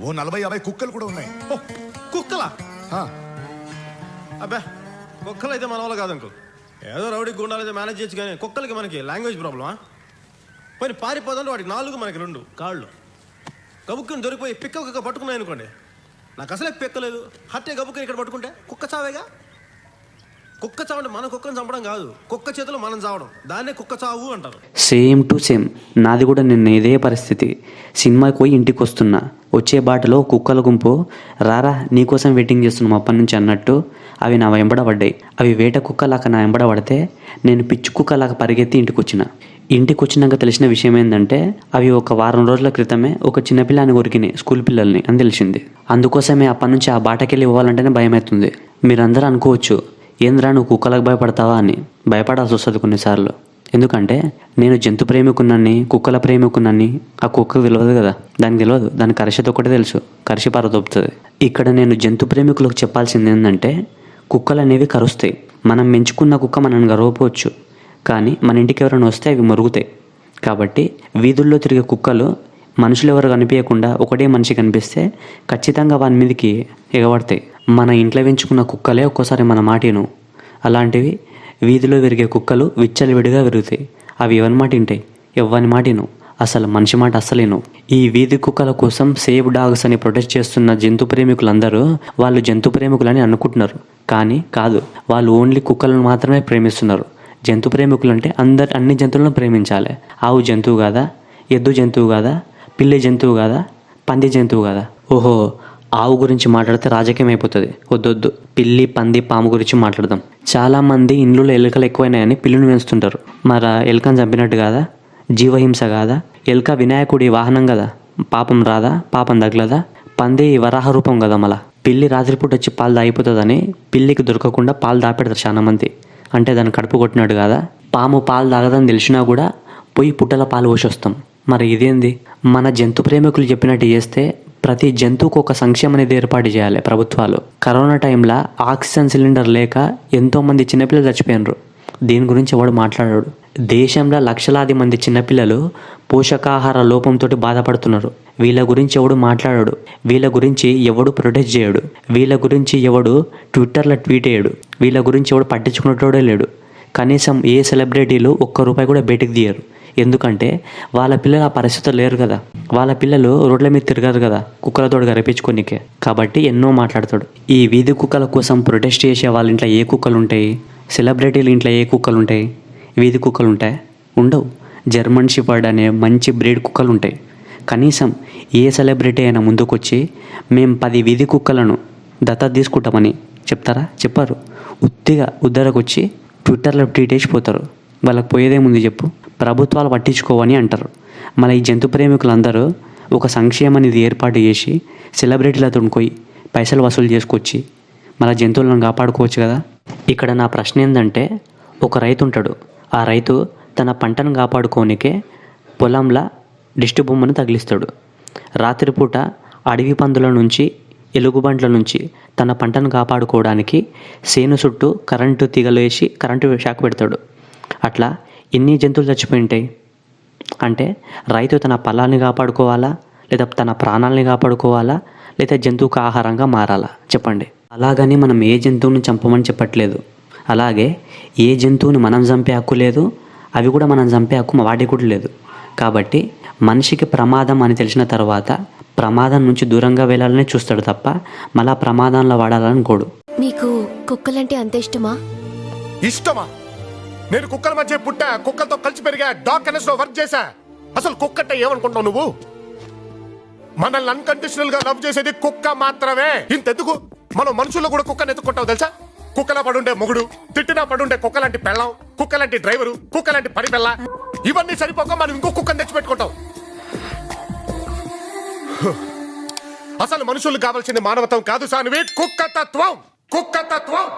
ఓ నలభై యాభై కుక్కలు కూడా ఉన్నాయి. కుక్కలా? అబ్బా కుక్కలు అయితే మన వల్ల కాదు అంకుల్. ఏదో రౌడీ గుండాలు అయితే మేనేజ్ చేయొచ్చు కానీ కుక్కలకి మనకి లాంగ్వేజ్ ప్రాబ్లమా పోయి పారిపోదంటే వాటికి నాలుగు మనకి రెండు కాళ్ళు. గబుక్కుని దొరికిపోయి పిక్క కుక్క పట్టుకున్నాయి అనుకోండి నాకు అసలే పిక్కలేదు. హత్య గబుక్కుని ఇక్కడ పట్టుకుంటే కుక్క చావేగా? కుక్క చావు మన కుక్కను చంపడం కాదు. కుక్క చేతిలో మనం చావడం. దాన్నే కుక్క చావు అంటారు. సేమ్ టు సేమ్ నాది కూడా నిన్న ఇదే పరిస్థితి. సినిమాకి పోయి ఇంటికి వస్తున్నా వచ్చే బాటలో కుక్కల గుంపు రారా నీకోసం వెయిటింగ్ చేస్తున్నాం అప్పటి నుంచి అన్నట్టు అవి నా వెంబడ పడ్డాయి. అవి వేట కుక్కలాగా నా వెంబడ పడితే నేను పిచ్చి కుక్కలాగా పరిగెత్తి ఇంటికి వచ్చిన ఇంటికి వచ్చినాక తెలిసిన విషయం ఏంటంటే అవి ఒక వారం రోజుల క్రితమే ఒక చిన్నపిల్లని కొరికినాయి స్కూల్ పిల్లల్ని అని తెలిసింది. అందుకోసమే అప్పటి నుంచి ఆ బాటకెళ్ళి ఇవ్వాలంటేనే భయం అవుతుంది మీరందరూ అనుకోవచ్చు ఏంద్రా నువ్వు కుక్కలకు భయపడతావా? అని. భయపడాల్సి వస్తుంది కొన్నిసార్లు. ఎందుకంటే నేను జంతు ప్రేమికున్నాన్ని కుక్కల ప్రేమికున్నాన్ని ఆ కుక్క తెలియదు కదా. దానికి తెలియదు. దాని కరిషత ఒకటే తెలుసు. కరిషి పార దొప్పుతుంది ఇక్కడ నేను జంతు ప్రేమికులకు చెప్పాల్సింది ఏంటంటే కుక్కలు అనేవి కరుస్తాయి. మనం మెంచుకున్న కుక్క మనం గర్వపోవచ్చు కానీ మన ఇంటికి ఎవరైనా వస్తే అవి మరుగుతాయి. కాబట్టి వీధుల్లో తిరిగే కుక్కలు మనుషులు ఎవరు కనిపించకుండా ఒకటే మనిషి కనిపిస్తే ఖచ్చితంగా వాని మీదకి ఎగబడతాయి. మన ఇంట్లో పెంచుకున్న కుక్కలే ఒక్కోసారి మన మాటను అలాంటివి వీధిలో విరిగే కుక్కలు విచ్చలవిడిగా విరుగుతాయి. అవి ఎవరి మాట వింటాయి ఎవ్వని మాటిను అసలు మనిషి మాట అసలేను ఈ వీధి కుక్కల కోసం సేవ్ డాగ్స్ అని ప్రొటెస్ట్ చేస్తున్న జంతు ప్రేమికులందరూ వాళ్ళు జంతు ప్రేమికులని అనుకుంటున్నారు. కానీ కాదు వాళ్ళు ఓన్లీ కుక్కలను మాత్రమే ప్రేమిస్తున్నారు. జంతు ప్రేమికులు అంటే అందరు అన్ని జంతువులను ప్రేమించాలి. ఆవు జంతువు కాదా? ఎద్దు జంతువు కాదా? పిల్లి జంతువు కాదా? పంది జంతువు కాదా? ఓహో ఆవు గురించి మాట్లాడితే రాజకీయం అయిపోతుంది. వద్దొద్దు పిల్లి పంది పాము గురించి మాట్లాడదాం. చాలా మంది ఇండ్లలో ఎలుకలు ఎక్కువైనాయని పిల్లిని పెంచుతుంటారు మరి ఎలుకను చంపినట్టు కాదా? జీవహింస కాదా? ఎలుక వినాయకుడి వాహనం కదా? పాపం రాదా? పాపం తగలదా? పంది వరాహ రూపం కదా మళ్ళా పిల్లి రాత్రిపూట వచ్చి పాలు దాగిపోతుందని పిల్లికి దొరకకుండా పాలు దాపెడతారు చాలా మంది. అంటే దాన్ని కడుపు కొట్టినాడు కదా? పాము పాలు తాగదని తెలిసినా కూడా పోయి పుట్టల పాలు పోసి వస్తాం. మరి ఇదేంది? మన జంతు ప్రేమికులు చెప్పినట్టు చేస్తే ప్రతి జంతువుకు ఒక సంక్షేమం అనేది ఏర్పాటు చేయాలి ప్రభుత్వాలు. కరోనా టైంలో ఆక్సిజన్ సిలిండర్ లేక ఎంతోమంది చిన్నపిల్లలు చచ్చిపోయినారు. దీని గురించి ఎవడు మాట్లాడాడు. దేశంలో లక్షలాది మంది చిన్నపిల్లలు పోషకాహార లోపంతో బాధపడుతున్నారు. వీళ్ళ గురించి ఎవడు మాట్లాడాడు. వీళ్ళ గురించి ఎవడు ప్రొటెస్ట్ చేయడు. వీళ్ళ గురించి ఎవడు ట్విట్టర్లో ట్వీట్ చేయడు. వీళ్ళ గురించి ఎవడు పట్టించుకునేటోడే లేడు. కనీసం ఏ సెలబ్రిటీలు ఒక్క రూపాయి కూడా బయటకు తీయరు. ఎందుకంటే వాళ్ళ పిల్లలు ఆ పరిస్థితులు లేరు కదా. వాళ్ళ పిల్లలు రోడ్ల మీద తిరగరు కదా కుక్కలతో గరిపించుకోనికే కాబట్టి ఎన్నో మాట్లాడతాడు. ఈ వీధి కుక్కల కోసం ప్రొటెస్ట్ చేసే వాళ్ళ ఇంట్లో ఏ కుక్కలు ఉంటాయి? సెలబ్రిటీల ఇంట్లో ఏ కుక్కలు ఉంటాయి? వీధి కుక్కలు ఉంటాయి? ఉండవు. జర్మన్ షిఫర్డ్ అనే మంచి బ్రీడ్ కుక్కలు ఉంటాయి. కనీసం ఏ సెలబ్రిటీ అయినా ముందుకొచ్చి మేము పది వీధి కుక్కలను దత్తా తీసుకుంటామని చెప్తారా? చెప్పారు. ఉత్తిగా ఉద్దరకొచ్చి ట్విట్టర్లో ట్వీట్ వేసిపోతారు. వాళ్ళకి పోయేదేముంది చెప్పు. ప్రభుత్వాలు పట్టించుకోవని అంటారు. మళ్ళీ ఈ జంతు ప్రేమికులందరూ ఒక సంక్షేమం అనేది ఏర్పాటు చేసి సెలబ్రిటీలతో పోయి పైసలు వసూలు చేసుకొచ్చి మళ్ళీ జంతువులను కాపాడుకోవచ్చు కదా? ఇక్కడ నా ప్రశ్న ఏంటంటే ఒక రైతు ఉంటాడు. ఆ రైతు తన పంటను కాపాడుకోనికే పొలంలో దిష్టి బొమ్మను తగిలిస్తాడు. రాత్రిపూట అడవి పందుల నుంచి ఎలుగుబంట్ల నుంచి తన పంటను కాపాడుకోవడానికి సేను చుట్టూ కరెంటు తీగలు వేసి కరెంటు షాక్ పెడతాడు. అట్లా ఎన్ని జంతువులు చచ్చిపోయి ఉంటాయి అంటే రైతు తన పొలాన్ని కాపాడుకోవాలా? లేదా తన ప్రాణాలని కాపాడుకోవాలా? లేదా జంతువుకు ఆహారంగా మారాలా? చెప్పండి. అలాగని మనం ఏ జంతువుని చంపమని చెప్పట్లేదు. అలాగే ఏ జంతువుని మనం చంపే హక్కు లేదు అవి కూడా మనం చంపే హక్కు వాటికి కూడా లేదు. కాబట్టి మనిషికి ప్రమాదం అని తెలిసిన తర్వాత ప్రమాదం నుంచి దూరంగా వెళ్ళాలని చూస్తాడు తప్ప మళ్ళా ప్రమాదంలో వాడాలని కోడు. మీకు కుక్కలంటే అంత ఇష్టమా? ఇష్టమా? నేను కుక్కల మధ్య పుట్టా కుక్కలతో కలిసి పెరిగా డాగ్ కనెస్లో వర్క్ చేశా. అసలు కుక్క ఏమనుకుంటావు నువ్వు? మనల్ని అన్కండిషనల్గా లవ్ చేసేది కుక్క మాత్రమే. ఇంతెందుకు? మనం మనుషుల్లో కూడా కుక్కని ఎత్తుకుంటావు తెలుసా? కుక్కలా పడుండే మొగుడు తిట్టినా పడుండే కుక్క లాంటి పెళ్ళం కుక్క లాంటి డ్రైవరు కుక్క లాంటి పని పిల్ల ఇవన్నీ సరిపోక మనం ఇంకో కుక్కని తెచ్చిపెట్టుకుంటాం. అసలు మనుషులు కావాల్సింది మానవత్వం కాదు సానివి కుక్క తత్వం కుక్క తత్వం.